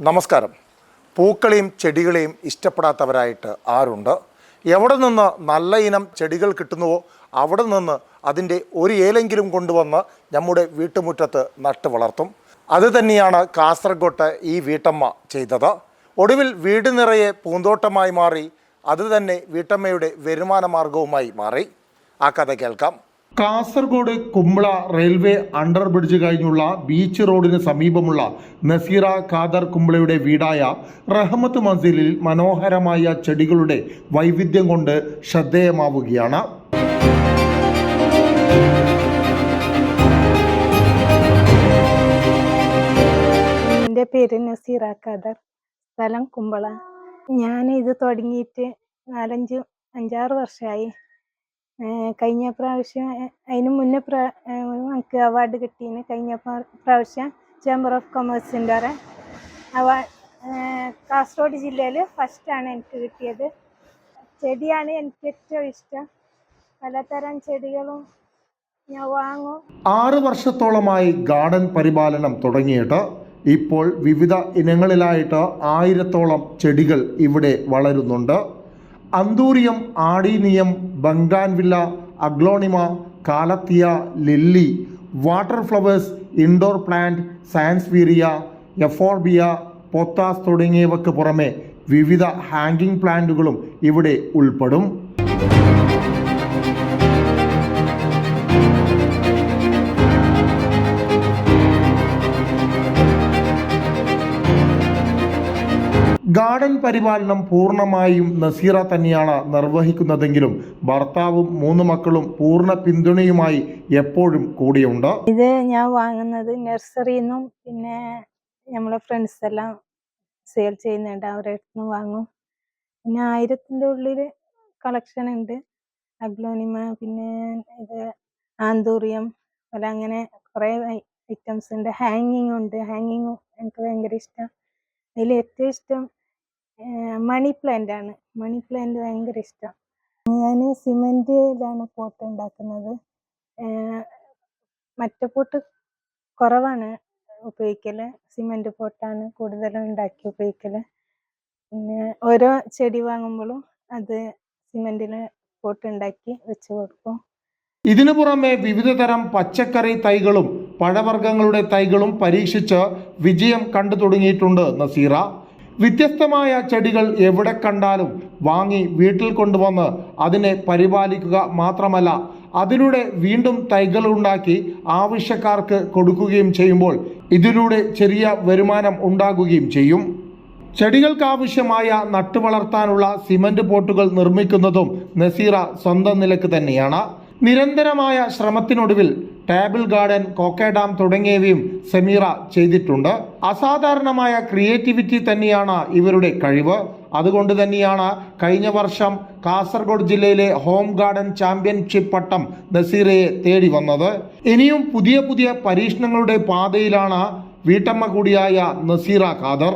നമസ്കാരം. പൂക്കളെയും ചെടികളെയും ഇഷ്ടപ്പെടാത്തവരായിട്ട് ആരുണ്ട്? എവിടെ നിന്ന് നല്ല ഇനം ചെടികൾ കിട്ടുന്നുവോ? അവിടെ നിന്ന് അതിന്റെ ഒരു ഏലെങ്കിലും കൊണ്ടുവന്ന് നമ്മുടെ വീട്ടുമുറ്റത്ത് നട്ടു വളർത്തും. അത് തന്നെയാണ് കാസർഗോട്ട് ഈ വീട്ടമ്മ ചെയ്തത്. ഒടുവിൽ വീട് നിറയെ പൂന്തോട്ടമായി മാറി അത് തന്നെ വീട്ടമ്മയുടെ വരുമാന മാർഗവുമായി മാറി. ആ കഥ കേൾക്കാം. Kasaragod Kumbla railway under bridge കഴിഞ്ഞുള്ള ബീച്ച് റോഡിന് സമീപമുള്ള നസീറ ഖാദർ കുമ്പളയുടെ വീടായ റഹ്മത്ത് മസിലിൽ മനോഹരമായ ചെടികളുടെ വൈവിധ്യം കൊണ്ട് ശ്രദ്ധേയമാവുകയാണ്. എന്റെ പേര് നസീറ ഖാദർ. സ്ഥലം കുമ്പള. ഞാൻ ഇത് തുടങ്ങിയിട്ട് നാലഞ്ച് അഞ്ചാറ് വർഷമായി കഴിഞ്ഞ പ്രാവശ്യം അതിന് മുന്നേ പ്രാ എനിക്ക് അവാർഡ് കിട്ടീന്. കഴിഞ്ഞ പ്രാ- പ്രാവശ്യം ചേംബർ ഓഫ് കൊമേഴ്സിന്റെ അവാർഡ് കാസർഗോഡ് ജില്ലയിൽ ഫസ്റ്റാണ് എനിക്ക് കിട്ടിയത്. ചെടിയാണ് എനിക്ക് ഏറ്റവും ഇഷ്ടം. പലതരം ചെടികളും ഞാൻ വാങ്ങും. ആറ് വർഷത്തോളമായി ഗാർഡൻ പരിപാലനം തുടങ്ങിയിട്ട് ഇപ്പോൾ വിവിധ ഇനങ്ങളിലായിട്ട് ആയിരത്തോളം ചെടികൾ ഇവിടെ വളരുന്നുണ്ട്. Anthurium adenium bougainvillea aglaonema calathea lily water flowers indoor plant sansevieria euphorbia pothos തുടങ്ങിയവയ്ക്ക് പുറമെ വിവിധ ഹാങ്കിംഗ് പ്ലാന്റുകളും ഇവിടെ ഉൾപ്പെടും. ഗാർഡൻ പരിപാലനം പൂർണമായും നസീറ തന്നെയാണ് നിർവഹിക്കുന്നതെങ്കിലും ഭർത്താവും മൂന്ന് മക്കളും പൂർണ പിന്തുണയുമായി എപ്പോഴും കൂടിയുണ്ട്. ഇത് ഞാൻ വാങ്ങുന്നത് നഴ്സറിയിൽ നിന്നും പിന്നെ നമ്മളെ ഫ്രണ്ട്സ് എല്ലാം സെയിൽ ചെയ്യുന്നുണ്ട്. അവരുടെ അടുത്ത് വാങ്ങും. പിന്നെ ആയിരത്തിന്റെ ഉള്ളിൽ കളക്ഷൻ ഉണ്ട്. അഗ്ലോണിമ പിന്നെ ഇത് ആന്തൂറിയം അല്ല അങ്ങനെ കുറേ ഐറ്റംസ് ഉണ്ട്. ഹാങ്ങിങ് ഉണ്ട്. ഹാങ്ങിങ് എനിക്ക് ഭയങ്കര ഇഷ്ടം. അതിൽ ഏറ്റവും ഇഷ്ടം മണി പ്ലാന്റ് ആണ്. മണി പ്ലാന്റ് ഭയങ്കര ഇഷ്ടം. ഞാൻ സിമെന്റിലാണ് പോട്ട് ഉണ്ടാക്കുന്നത് മറ്റേ പോട്ട് കുറവാണ് ഉപയോഗിക്കൽ. സിമെന്റ് പോട്ടാണ് കൂടുതലും ഉണ്ടാക്കി ഉപയോഗിക്കൽ. പിന്നെ ഓരോ ചെടി വാങ്ങുമ്പോഴും അത് സിമെന്റിൽ പോട്ട് ഉണ്ടാക്കി വെച്ച് കൊടുക്കും. ഇതിനു പുറമെ വിവിധ തരം പച്ചക്കറി തൈകളും പഴവർഗങ്ങളുടെ തൈകളും പരീക്ഷിച്ച് വിജയം കണ്ടു തുടങ്ങിയിട്ടുണ്ട് നസീറ. വ്യത്യസ്തമായ ചെടികൾ എവിടെ കണ്ടാലും വാങ്ങി വീട്ടിൽ കൊണ്ടുവന്ന് അതിനെ പരിപാലിക്കുക മാത്രമല്ല അതിലൂടെ വീണ്ടും തൈകൾ ഉണ്ടാക്കി ആവശ്യക്കാർക്ക് കൊടുക്കുകയും ചെയ്യുമ്പോൾ ഇതിലൂടെ ചെറിയ വരുമാനം ഉണ്ടാകുകയും ചെയ്യും. ചെടികൾക്കാവശ്യമായ നട്ടുവളർത്താനുള്ള സിമന്റ് പോട്ടുകൾ നിർമ്മിക്കുന്നതും നസീറ സ്വന്തം നിലയ്ക്ക് തന്നെയാണ്. നിരന്തരമായ ശ്രമത്തിനൊടുവിൽ ടേബിൾ ഗാർഡൻ കോക്കെ ഡാം തുടങ്ങിയവയും സമീറ ചെയ്തിട്ടുണ്ട്. അസാധാരണമായ ക്രിയേറ്റിവിറ്റി തന്നെയാണ് ഇവരുടെ കഴിവ്. അതുകൊണ്ട് തന്നെയാണ് കഴിഞ്ഞ വർഷം കാസർഗോഡ് ജില്ലയിലെ ഹോം ഗാർഡൻ ചാമ്പ്യൻഷിപ്പ് പട്ടം നസീറയെ തേടി വന്നത്. ഇനിയും പുതിയ പുതിയ പരീക്ഷണങ്ങളുടെ പാതയിലാണ് വീട്ടമ്മ കൂടിയായ നസീറ ഖാദർ.